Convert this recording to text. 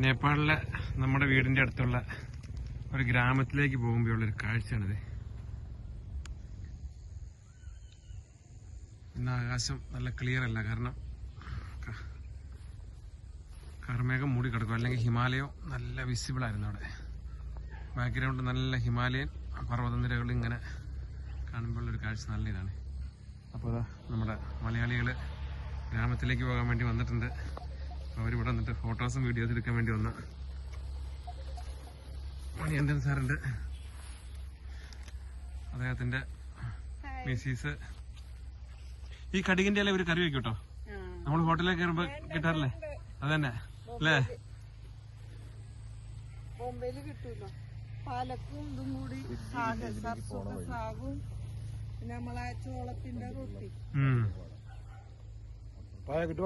നേപ്പാളിലെ നമ്മുടെ വീടിന്റെ അടുത്തുള്ള ഒരു ഗ്രാമത്തിലേക്ക് പോകുമ്പോഴുള്ള ഒരു കാഴ്ചയാണിത്. ഇന്ന് ആകാശം നല്ല ക്ലിയർ അല്ല. കാരണം കർമേഘം മൂടി കിടക്കും. അല്ലെങ്കിൽ ഹിമാലയം നല്ല വിസിബിൾ ആയിരുന്നു അവിടെ. ബാക്ക്ഗ്രൗണ്ട് നല്ല ഹിമാലയൻ പർവതനിരകൾ ഇങ്ങനെ കാണുമ്പോഴുള്ളൊരു കാഴ്ച നല്ല ഇതാണ്. അപ്പോൾ നമ്മുടെ മലയാളികൾ ഗ്രാമത്തിലേക്ക് പോകാൻ വേണ്ടി വന്നിട്ടുണ്ട്. അവരിവിടെ വന്നിട്ട് ഫോട്ടോസും വീഡിയോസും എടുക്കാൻ വേണ്ടി വന്ന മണിയന്തൻ സാറിന്റെ അദ്ദേഹത്തിന്റെ മിസീസ് ഈ കടുകിന്റെ അല്ലെ ഒരു കറി വെക്കൂട്ടോ? നമ്മൾ ഹോട്ടലിൽ കയറുമ്പോ കിട്ടാറില്ലേ? അതന്നെ. അല്ലേ ബോംബെയിൽ പാലക്കും ഇതും കൂടി സാഗും. പിന്നെ നമ്മളെ ചോളത്തിന്റെ റൊട്ടി. പാലക്കിട്ട്